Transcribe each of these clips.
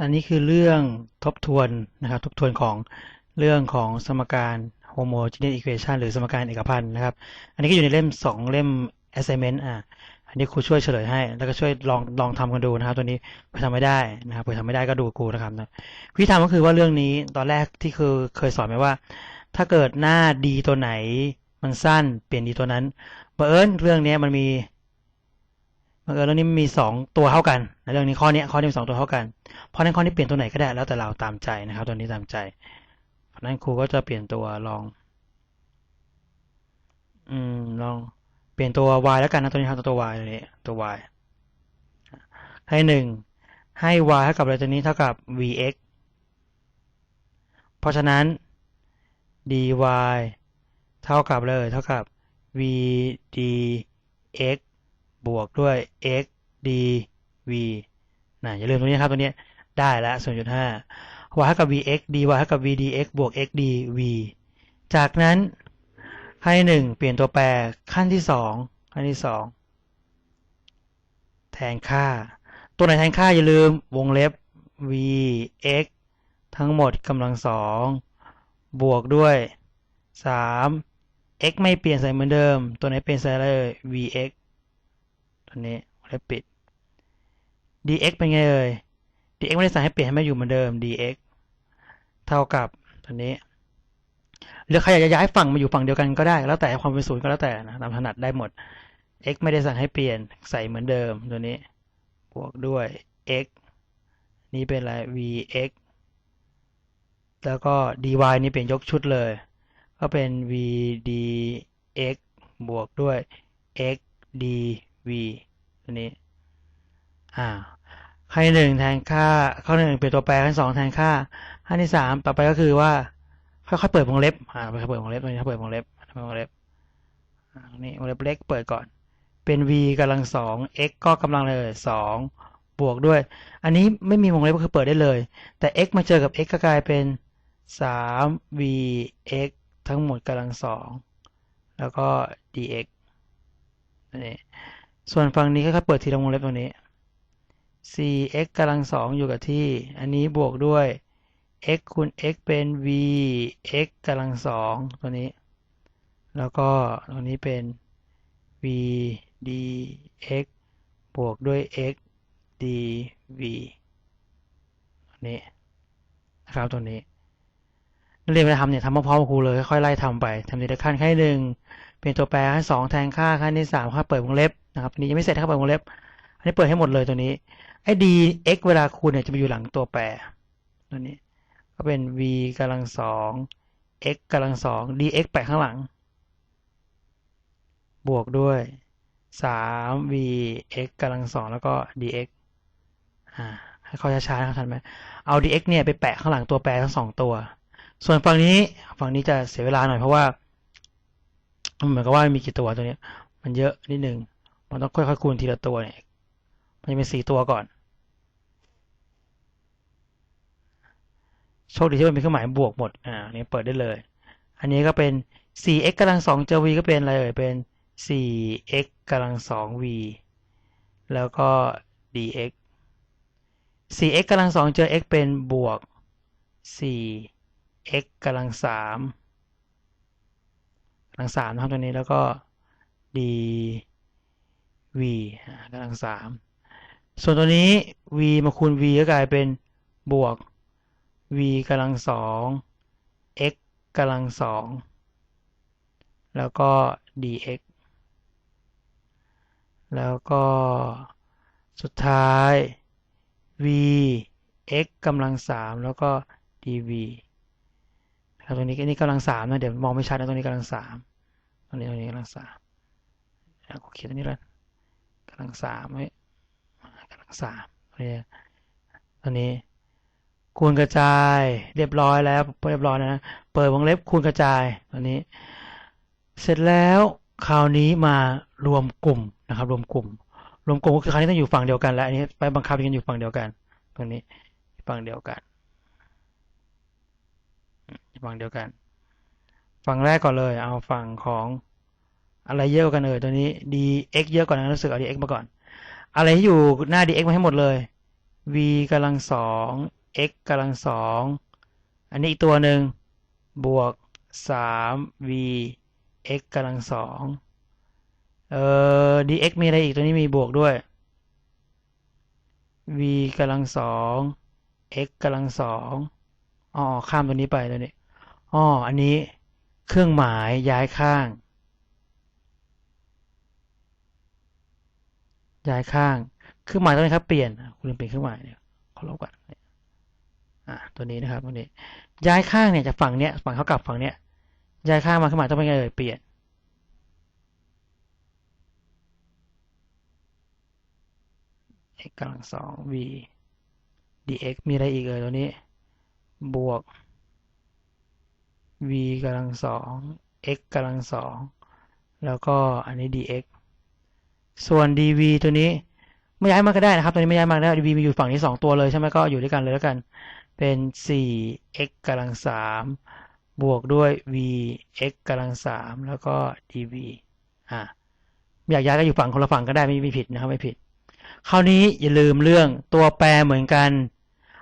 อันนี้คือเรื่องทบทวนนะครับทบทวนของเรื่องของสมการ homogeneous equation หรือสมการเอกพันธ์นะครับ อันนี้ก็อยู่ในเล่มสองเล่ม assignment อะอันนี้ครูช่วยเฉลยให้ แล้วก็ช่วยลองลองทำกันดูนะครับ ตัวนี้เผื่อทำไม่ได้นะครับเผื่อทำไม่ได้ก็ดูครูนะครับนะวิธีทำก็คือว่าเรื่องนี้ตอนแรกที่คือเคยสอนไปว่า ถ้าเกิดหน้าดีตัวไหนมันสั้นเปลี่ยนดีตัวนั้นบังเอิญเรื่องนี้มันมี บังเอิญเรื่องนี้มีสองตัวเท่ากันในเรื่องนี้ข้อนี้ข้อนี้มีสองตัวเท่ากัน เพราะนั้นข้อนี้เปลี่ยนตัวไหนก็ได้แล้วแต่เราตามใจนะครับ ตัวนี้ตามใจ เพราะฉะนั้นครูก็จะเปลี่ยนตัวลอง อืมลองเปลี่ยนตัว y แล้วกันนะตัวนี้ครับตัว y ตัวนี้ตัว y ให้หนึ่งให้ y เท่ากับอะไรตัวนี้เท่ากับ vx เพราะฉะนั้น dy เท่ากับเลย เท่ากับ v dx บวกด้วย x dv นะอย่าลืมตรงนี้ครับตัวนี้ได้แล้ว0.5 y เท่ากับ vx dy เท่ากับ v dx บวก x dv จากนั้นให้หนึ่งเปลี่ยนตัวแปรขั้นที่สองขั้นที่สองแทนค่า ตัวไหนแทนค่าอย่าลืมวงเล็บ v x ทั้งหมดกำลังสองบวกด้วยสาม x ไม่เปลี่ยนใส่เหมือนเดิม ตัวไหนเปลี่ยนใส่เลย v x ตัวนี้วงเล็บปิด dx เป็นไงเอ่ย dx ไม่ได้สั่งให้เปลี่ยนให้มันอยู่เหมือนเดิม dx เท่ากับตัวนี้หรือใครอยากจะย้ายฝั่งมาอยู่ฝั่งเดียวกันก็ได้ แล้วแต่ความเป็นศูนย์ก็แล้วแต่นะตามถนัดได้หมด x ไม่ได้สั่งให้เปลี่ยนใส่เหมือนเดิมตัวนี้ บวกด้วย x นี่เป็นอะไร vx แล้วก็ dy นี่เปลี่ยนยกชุดเลย ก็เป็น v dx บวกด้วย x d v ตัวนี้ อ่าขั้นหนึ่งแทนค่าข้อหนึ่งเปลี่ยนตัวแปรขั้นสองแทนค่าขั้นที่สามต่อไปก็คือว่าค่อยๆเปิดวงเล็บอ่าไปเปิดวงเล็บตรงนี้เปิดวงเล็บเปิดวงเล็บนี่วงเล็บเล็กเปิดก่อน เป็น v กำลังสอง x ก็กำลังเลยสองบวกด้วย อันนี้ไม่มีวงเล็บก็คือเปิดได้เลย แต่ x มาเจอกับ x ก็กลายเป็นสาม v x ทั้งหมดกำลังสองแล้วก็ dx นี่ ส่วนฝั่งนี้ก็เปิดทีละวงเล็บตรงนี้ 4x กำลังสองอยู่กับที่ อันนี้บวกด้วย x คูณ x เป็น v x กำลังสองตัวนี้ แล้วก็ตรงนี้เป็น v dx บวกด้วย x dv ตัวนี้นะครับตัวนี้นักเรียนไปทำเนี่ยทำพร้อมๆกับครูเลยค่อยๆไล่ทำไปทำทีละขั้นขั้นหนึ่ง เป็นตัวแปรขั้สองแทนค่าขั้นที่สามค่าเปิดวงเล็บนะครับอันนี้ยังไม่เสร็จค่าเปิดวงเล็บ อันนี้เปิดให้หมดเลยตัวนี้ไอ้ dx เวลาคูณเนี่ยจะไปอยู่หลังตัวแปรตัวนี้ ก็เป็น v กำลังสอง x กำลังสอง dx แปะข้างหลัง บวกด้วยสาม v x กำลังสองแล้วก็ dx อ่าให้เขาช้าๆนะครับทันไหมเอา dx เนี่ยไปแปะข้างหลังตัวแปรทั้งสองตัว ส่วนฝั่งนี้ฝั่งนี้จะเสียเวลาหน่อยเพราะว่า เหมือนกับว่ามีกี่ตัวตัวนี้มันเยอะนิดนึง มันต้องค่อยๆคูณทีละตัวเนี่ย มันจะเป็นสี่ตัวก่อน โชคดีที่มันเป็นเครื่องหมายบวกหมด อ่านี่เปิดได้เลย อันนี้ก็เป็น 4x กำลังสองเจอ v ก็เป็นอะไรเอ่ย เป็น 4x กำลังสอง v แล้วก็ dx 4x กำลังสองเจอ x เป็นบวก 4x กำลังสาม ลังสามนะครับตัวนี้แล้วก็ dv กำลังสามส่วนตัวนี้ v มาคูณ v ก็กลายเป็นบวก v กำลังสอง x กำลังสองแล้วก็ dx แล้วก็สุดท้าย v x กำลังสามแล้วก็ dv ครับตรงนี้อันนี้กำลังสามนะเดี๋ยวมองไม่ชัดนะตรงนี้กำลังสาม ตรงนี้ตรงนี้กำลังสามโอเคตรงนี้แล้วกำลังสามไว้กำลังสามเนี่ยตอนนี้คูณกระจายเรียบร้อยแล้วเรียบร้อยนะเปิดวงเล็บคูณกระจายตอนนี้ เสร็จแล้วคราวนี้มารวมกลุ่มนะครับ รวมกลุ่ม รวมกลุ่มก็คือคราวนี้ต้องอยู่ฝั่งเดียวกันแล้วอันนี้ไปบังคับกันอยู่ฝั่งเดียวกัน ตรงนี้ฝั่งเดียวกันฝั่งเดียวกัน ฝั่งแรกก่อนเลย เอาฝั่งของอะไรเยอะกว่ากันเอ่ยตัวนี้ dx เยอะกว่านะรู้สึกเอา dx มาก่อน อะไรที่อยู่หน้า dx มาให้หมดเลย v กำลังสอง x กำลังสองอันนี้อีกตัวหนึ่งบวกสาม v x กำลังสองเอ่อ dx มีอะไรอีกตัวนี้มีบวกด้วย v กำลังสอง x กำลังสองอ๋อข้ามตัวนี้ไปตัวนี้อ๋ออันนี้ เครื่องหมายย้ายข้าง ย้ายข้าง เครื่องหมายตัวนี้ครับเปลี่ยนคุณลืมเปลี่ยนเครื่องหมายเนี่ยขอลบก่อนอ่าตัวนี้นะครับตัวนี้ ย้ายข้างเนี่ยจากฝั่งเนี้ยฝั่งเขากลับฝั่งเนี้ยย้ายข้างมาเครื่องหมายต้องเป็นไงเอ่ยเปลี่ยน x กำลังสอง v dx มีอะไรอีกเอ่ยตัวนี้ บวก v กำลังสอง x กำลังสอง แล้วก็อันนี้ dx ส่วน dv ตัวนี้ไม่ย้ายมาก็ได้นะครับ ตัวนี้ไม่ย้ายมาแล้ dv มีอยู่ฝั่งนี้สองตัวเลยใช่ไหมก็อยู่ด้วยกันเลยแล้วกัน เป็น 4x กำลังสามบวกด้วย v x กำลังสามแล้วก็ dv อ่าอยากย้ายก็อยู่ฝั่งคนละฝั่งก็ได้ไม่ม่ผิดนะครับไม่ผิด คราวนี้อย่าลืมเรื่องตัวแปรเหมือนกัน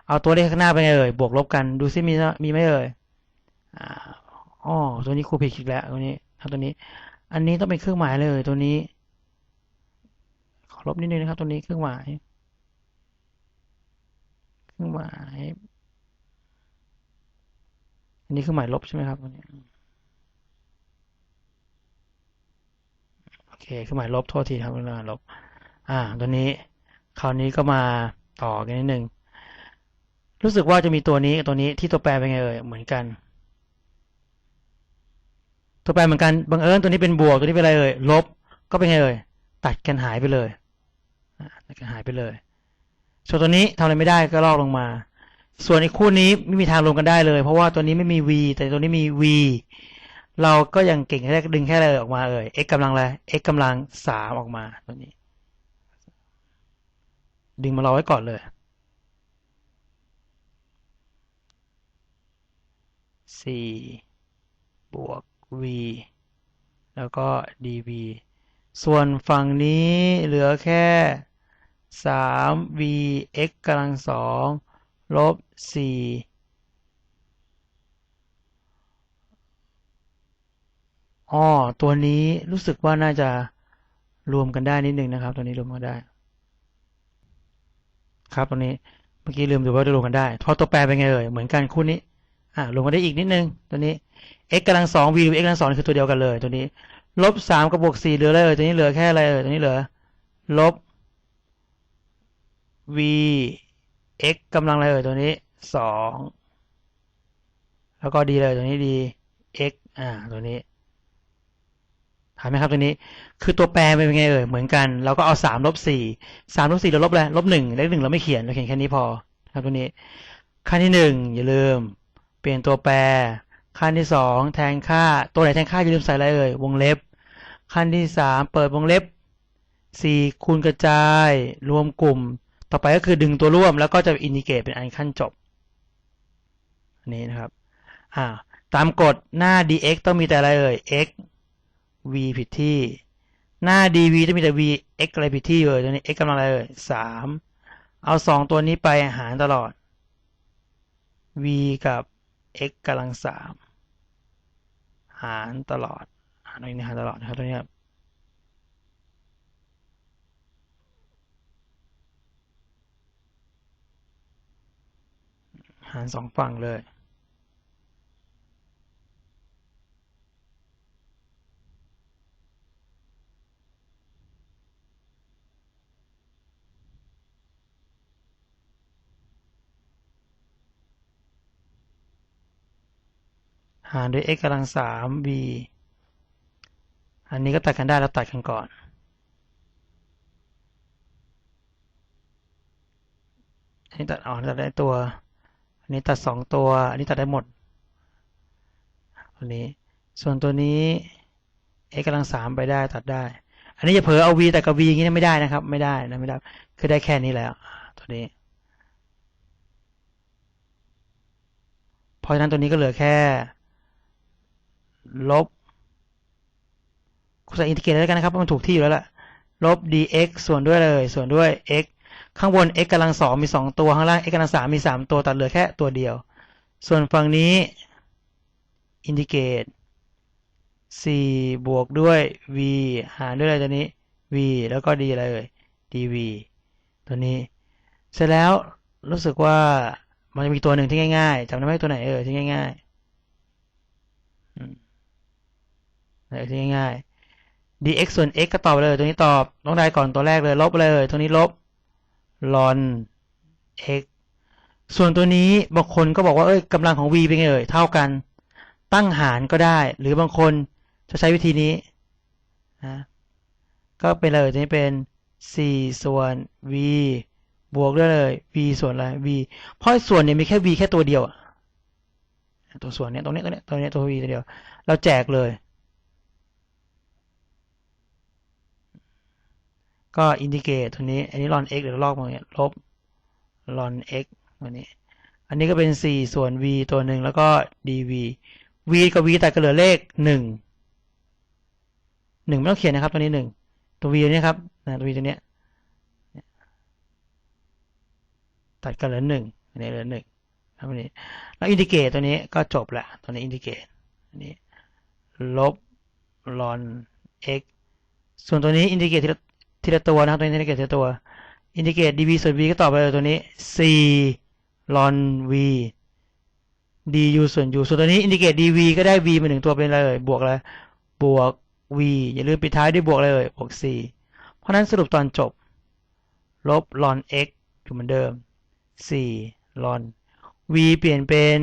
เอาตัวเลขข้างหน้าไปเอ่ยบวกลบกันดูซิมีมีไหมเอ่ย อ๋อตัวนี้ครูผิดอีกแล้วตัวนี้ครับตัวนี้ อันนี้ต้องเป็นเครื่องหมายเลยตัวนี้ ขอลบนิดนึงนะครับ ตัวนี้เครื่องหมาย เครื่องหมาย อันนี้เครื่องหมายลบใช่ไหมครับตัวนี้โอเคเครื่องหมายลบโทษทีครับเครื่องหมายลบ อ่า ตัวนี้ คราวนี้ก็มาต่อกันนิดนึงรู้สึกว่าจะมีตัวนี้กับตัวนี้ที่ตัวแปรเป็นไงเอ่ยเหมือนกัน ตัวแปเหมือนกันบังเอิญตัวนี้เป็นบวกตัวนี้เป็นอะไรเอ่ยลบก็เป็นไงเอ่ยตัดกันหายไปเลยตัดกันหายไปเลย ส่วนตัวนี้ทำอะไรไม่ได้ก็ลอกลงมา ส่วนอีกคู่นี้ไม่มีทางรวมกันได้เลย เพราะว่าตัวนี้ไม่มี v แต่ตัวนี้มี v เราก็ยังเก่งแค่ดึงแค่อะไรออกมาเอ่ย x กำลังอะไร x กำลังสามออกมาตัวนี้ ดึงมาเรอไว้ก่อนเลยสี่บวก v แล้วก็ dv ส่วนฝั่งนี้เหลือแค่สาม v x กำลังสองลบสี่อ๋อตัวนี้รู้สึกว่าน่าจะรวมกันได้นิดนึงนะครับ ตัวนี้รวมกันได้ ครับตัวนี้เมื่อกี้ลืมดูว่าจะรวมกันได้ เพราะตัวแปรเป็นไงเอ่ยเหมือนกันคู่นี้ อ่ารวมกันได้อีกนิดนึงตัวนี้ x กำลังสอง v หรือ x กำลังสองคือตัวเดียวกันเลยตัวนี้ ลบสามกับบวกสี่เหลืออะไรเอ่ยตัวนี้เหลือแค่อะไรเอ่ยตัวนี้เหลือ ลบ v x กำลังอะไรเอ่ยตัวนี้สองแล้วก็ดีเลยตัวนี้ดี x อ่าตัวนี้ถามไหมครับตัวนี้ คือตัวแปรเป็นยังไงเอ่ยเหมือนกัน เราก็เอาสามลบสี่สามลบสี่เราลบอะไรลบหนึ่งเลขหนึ่งเราไม่เขียนเราเขียนแค่นี้พอ ครับตัวนี้ ขั้นที่หนึ่งอย่าลืม ลี่ยนตัวแปร ขั้นที่สองแทนค่า ตัวไหนแทนค่าอย่าลืมใส่อะไรเอ่ยวงเล็บ ขั้นที่สามเปิดวงเล็บสี่คูณกระจาย รวมกลุ่ม ต่อไปก็คือดึงตัวร่วมแล้วก็จะอินดิเกตเป็นอันขั้นจบนี้นะครับอ่าตามกฎหน้า dx ต้องมีแต่อะไรเอ่ย x v ผิดที่ หน้า dv ต้องมีแต่ v x อะไรผิดที่เลยตัวนี้ x กำลังอะไรเอ่ยสามเอาสองตัวนี้ไปหารตลอด v กับ x กำลังสามหารตลอดหารตรงนี้หารตลอดนะครับตัวนี้ครับหารสองฝั่งเลย หารด้วย x กำลังสาม b อันนี้ก็ตัดกันได้แล้วตัดกันก่อน อันนี้ตัดออกตัดได้ตัว อันนี้ตัดสองตัว อันนี้ตัดได้หมด ตัวนี้ ส่วนตัวนี้ x กำลังสามไปได้ตัดได้ อันนี้จะเผลอเอา v แต่กับ v อย่างนี้ไม่ได้นะครับ ไม่ได้นะไม่ได้ คือได้แค่นี้แล้ว ตัวนี้ เพราะฉะนั้นตัวนี้ก็เหลือแค่ ลบคุณใส่อินทิเกรตแล้วกันนะครับเพราะมันถูกที่อยู่แล้วล่ะลบ dx ส่วนด้วยเลย ส่วนด้วย x ข้างบน x กำลังสองมีสองตัว ข้างล่าง x กำลังสามมีสามตัว ตัดเหลือแค่ตัวเดียว ส่วนฝั่งนี้ indicate สี่บวกด้วย v หารด้วยอะไรตัวนี้ v แล้วก็ d อะไรเอ่ย dv ตัวนี้ เสร็จแล้วรู้สึกว่ามันจะมีตัวหนึ่งที่ง่ายๆจำได้ไหมตัวไหนเอ่ยที่ง่ายๆอืม ง่ายๆ dx ส่วน x ก็ตอบเลย ตัวนี้ตอบต้องได้ก่อนตัวแรกเลย ลบเลย ตัวนี้ลบ ln x ส่วนตัวนี้บางคนก็บอกว่าเอ้ยกำลังของ v เป็นไงเอ่ยเท่ากัน ตั้งหารก็ได้ หรือบางคนจะใช้วิธีนี้นะก็เป็นเลยตัวนี้เป็น 4 ส่วน v บวกด้วยเลย v ส่วนอะไร v เพราะส่วนเนี่ยมีแค่ v แค่ตัวเดียวตัวส่วนเนี้ยตรงนี้ตัวเนี้ยตัวเนี้ยตัว v ตัวเดียว เราแจกเลย ก็อินดิเกตตัวนี้ อันนี้ ln x หรือลอกมาเนี่ยลบ ln x ตัวนี้ อันนี้ก็เป็น 4 ส่วน v ตัวหนึ่งแล้วก็ dv v กับ v ตัดกันเหลือเลข 1 1 ไม่ต้องเขียนนะครับ ตัวนี้ 1 ตัว v ตัวนี้ครับนะตัว v ตัวเนี้ยตัดกันเหลือ 1 อันนี้เหลือ 1ครับอันนี้แล้วอินดิเกตตัวนี้ก็จบละตัวนี้อินดิเกตอันนี้ลบ ln x ส่วนตัวนี้อินดิเกตทีละ ทีละตัวนะครับตัวนี้อินดิเกตทีละตัวอินดิเกต dv ส่วน v ก็ตอบไปเลยตัวนี้4 ln v du ส่วน u ส่วนตัวนี้อินดิเกต dv ก็ได้ v มาหนึ่งตัวเป็นอะไรเลยบวกอะไรบวก v อย่าลืมปิดท้ายด้วยบวกอะไรเลยบวก4เพราะนั้นสรุปตอนจบ ลบ ln x อยู่เหมือนเดิม4 ln v เปลี่ยนเป็น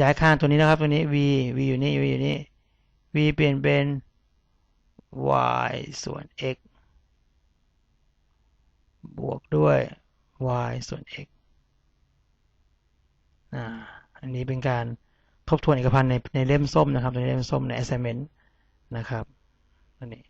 ย้ายข้างตัวนี้นะครับตัวนี้ v v อยู่นี่ v อยู่นี่ v เปลี่ยนเป็น y ส่วน x บวกด้วย y ส่วน x อันนี้เป็นการทบทวนเอกพันธ์ในในเล่มส้มนะครับในเล่มส้มใน assignment นะครับอันนี้